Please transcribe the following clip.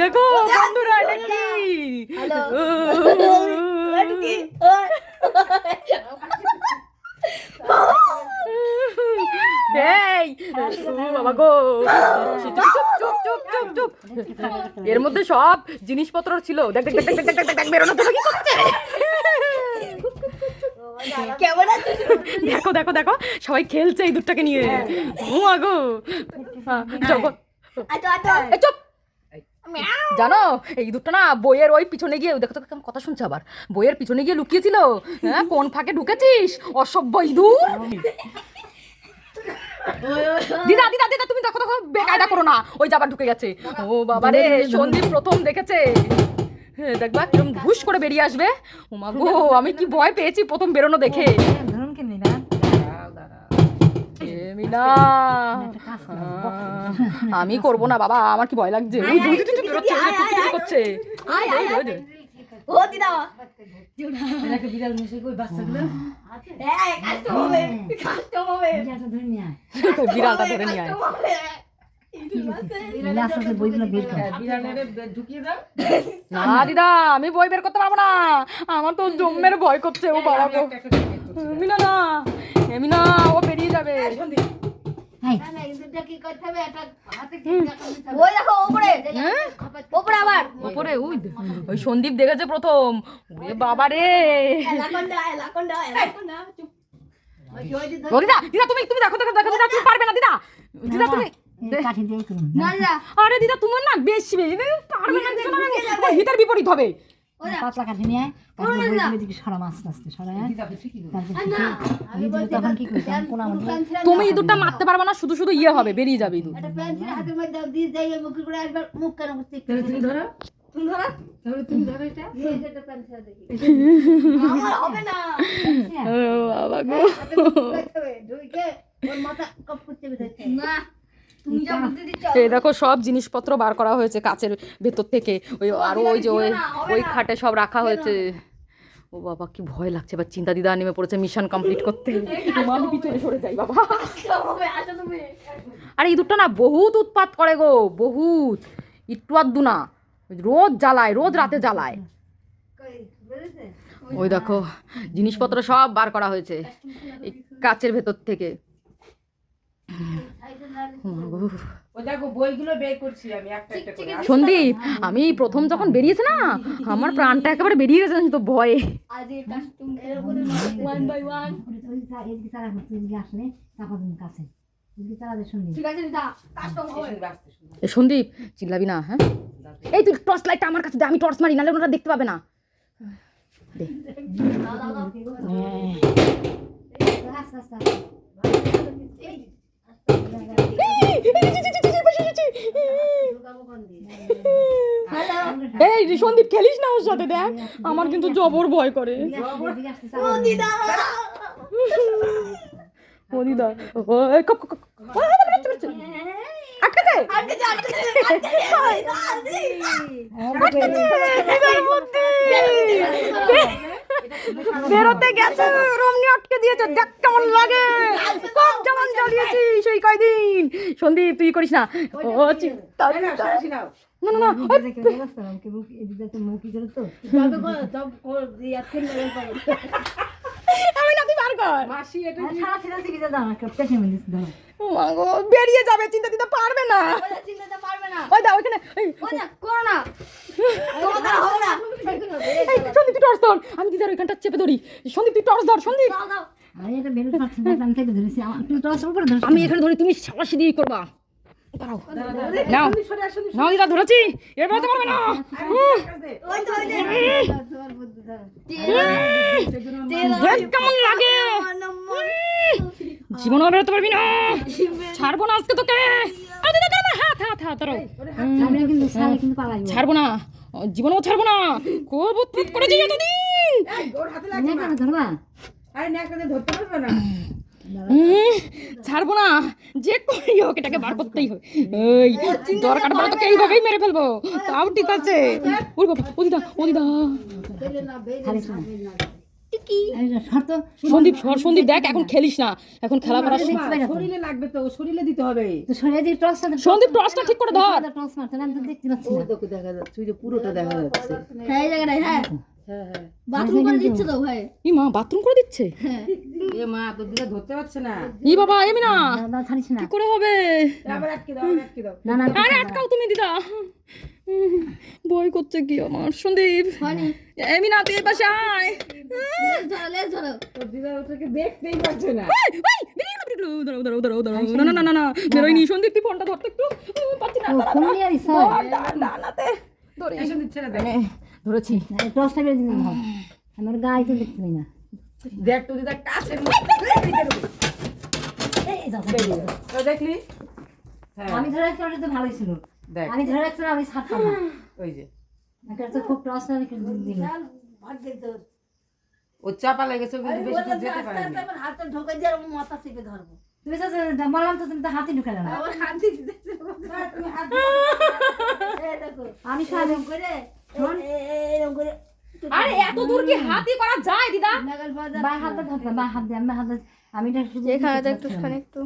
দেখো বন্ধুরা এটা কি? হ্যালো। ও, এটা কি? এই বাবা গো। চুপ চুপ চুপ চুপ চুপ চুপ। এর মধ্যে সব জিনিসপত্র ছিল। দেখ দেখ দেখ দেখ দেখ দেখ দেখ বেরোনো তো কি করছে কেমন দেখো দেখো দেখো সবাই খেলছে এই দুধটাকে নিয়ে। ও আগো। হ্যাঁ, চুপ। জানো? এই দুধটা না বইয়ের ওই পিছনে গিয়ে দেখো তো কেমন কথা শুনছে আবার। বইয়ের পিছনে গিয়ে লুকিয়েছিল। হ্যাঁ? কোন ফাঁকে ঢুকেছিস? অসভ্য ইঁদুর! দিদা দিদা দিদা তুমি দেখো দেখো বেকায়দা করো না। ওই যাবার ঢুকে গেছে। ও বাবা রে সন্দীপ প্রথম দেখেছে। হ্যাঁ, দেখবা কিরম ঘুষ করে বেরিয়ে আসবে। ও মা গো আমি কি ভয় পেয়েছি প্রথম বেরোনো দেখে। ধরুন কেমনি না? এ মিনা আমি করব না বাবা আমার কি ভয় লাগছে করছে। ও দিদা বিড়াল মিশে কই বাচ্চাগুলো বিড়ালটা ধরে নিয়ে আয় না দিদা আমি বই বের করতে পারব না। আমার তো জম্মের ভয় করছে ও গো। মিনা না এমিনা ও বেরিয়ে যাবে। এই ওই দেখো ওপরে? ওপরে আবার। ওপরে ওই ওই সন্দীপ দেখেছে প্রথম। ওরে বাবা রে। এলাকন্ডা এলাকন্ডা এলাকন্ডা চুপ। ওই দিদা তুমি তুমি দেখো দেখো দেখো দিদা তুমি পারবে না দিদা। দিদা তুমি কাঠি দিয়ে করুন। না আরে দিদা তোমার না বেশি বেশি। পারবে না না, হিতার বিপরীত হবে। পাতলা কাঠি নিয়ে তুমি ইঁদুরটা মারতে পারবে না শুধু শুধু ইয়ে হবে বেরিয়ে যাবে ইঁদুর একটা প্যান ছিল হাতের মধ্যে দিয়ে যাই মুখ করে একবার মুখ কেন করতে তুমি ধরো। তুমি ধরো? তাহলে তুমি ধরো এটা। এই যে একটা প্যান ছিল দেখি। আমার হবে না। ও বাবা গো। মাথা কপ করতে বেঁধেছে না। এই দেখো সব জিনিসপত্র বার করা হয়েছে কাচের ভেতর থেকে। ওই আরও ওই যে ওই ওই খাটে সব রাখা হয়েছে। ও বাবা কি ভয় লাগছে। এবার চিন্তা দিদা নেমে পড়েছে মিশন কমপ্লিট করতে। আমি পিছনে সরে যাই বাবা। আর এই দুটো না বহুত উৎপাত করে গো বহুত। একটু আধটু না। রোজ জ্বালায় রোজ রাতে জ্বালায়। ওই দেখো জিনিসপত্র সব বার করা হয়েছে। এই কাচের ভেতর থেকে। সন্দীপ আমি প্রথম যখন বেরিয়েছে না আমার প্রাণটা একেবারে বেরিয়ে গেছে তো ভয়ে। সন্দীপ চিল্লাবি না হ্যাঁ? এই তুই টর্চ লাইটটা আমার কাছে দে আমি টর্চ মারি নাহলে ওনারা দেখতে পাবে না। দে। এই সন্দীপ খেলিস না ওর সাথে দেখ। আমার কিন্তু জবর ভয় করে। আটকে বেরোতে গেছে রমনি আটকে দিয়েছে দেখ কেমন লাগে। সব যেমন জ্বালিয়েছি সেই কয়দিন। সন্দীপ তুই করিস না। ও চিন্তা না, না, না মুখি আমি না তুই বার কর। মাসি এটা সারা দাও পেটে মেরে ধরো ও মা গো, বেরিয়ে যাবে চিন্তা দিতে পারবে না। ওরা চিন্তাতে পারবে না। ওই দা ওইখানে এই, ওই না করো না। তোমার হবে না এই, সন্দীপ তুই টর্চ ধর। আমি দিদার ওইখানটা চেপে ধরি। সন্দীপ তুই টর্চ ধর সন্দীপ। দাও দাও আরে এটা বেরোতে পারছি না আমি থেকে ধরেছি। আমার তুমি উপরে ধরছো আমি এখানে ধরি তুমি সাবাসি দিয়ে করবা। নাও। নাও দিদা ধরেছি। এর বেরোতে পারবে না। কেমন লাগে। জীবন বেরোতে পারবি না। ছাড়বো না আজকে তোকে। আরে হাত হাত হাত ছাড়বো না। জীবনও ছাড়বো না। খুব উৎপাত করেছি এতদিন। আরে ছাড়বো না। যে করি হোক এটাকে বার করতেই হবে। এই দরকার পড়ে তোকে এইভাবেই মেরে ফেলব। তাও ঠিক আছে। ও দিদা ও দিদা শর্ত সন্দীপ সর সন্দীপ দেখ এখন খেলিস না। এখন খেলা করার। শরীরে লাগবে তো শরীরে দিতে হবে। তো শরীরে সন্দীপ টর্চটা ঠিক করে ধর। টর্চ মারতে না তো দেখতে পাচ্ছি না। তোকে দেখা যাচ্ছে যে পুরোটা দেখা যাচ্ছে। হ্যাঁ এই জায়গাটায় হ্যাঁ। হ্যাঁ হ্যাঁ। বাথরুম করে দিচ্ছে তো ভাই। ই মা বাথরুম করে দিচ্ছে? এ মা তোর দিকে ধরতে পারছে না। ই বাবা এমি না। দাদা ছাড়িস না। কি করে হবে? আবার আটকে দাও আটকে দাও। না না আরে আটকাও তুমি দিদা। ভয় করছে কি আমার সন্দীপ এমি না তুই পাশে আয় দেখতেই পারছে না। না, না, না, না, না, বেরোয়নি। সন্দীপ, তুই ফোনটা ধরতে একটু। পাচ্ছি না, দেখ ধরেছি আমার গায়ে তো দেখতে পাই না তো দেখলি হ্যাঁ আমি ধরে তো ভালোই ছিল দেখ। আমি ধরে পারলে আমি ছাড়তাম না। ওই যে। একটা তো খুব টর্চটা দিল ও চাপা লেগেছে কিন্তু বেশি দূর যেতে পারেনি হাতটা ঢোকে দিয়ে আর মাথা চেপে ধরবো। তুমি তো বললাম তো তুমি তো হাতে ঢুকে না। আবার হাত দেখো আমি করে এরকম করে আরে এত দূর কি হাতি করা যায় দিদা? বা হাতে বা হাত দিয়ে আমি হাতে আমি এটা শুধু এখানে তো একটুখানি একটু।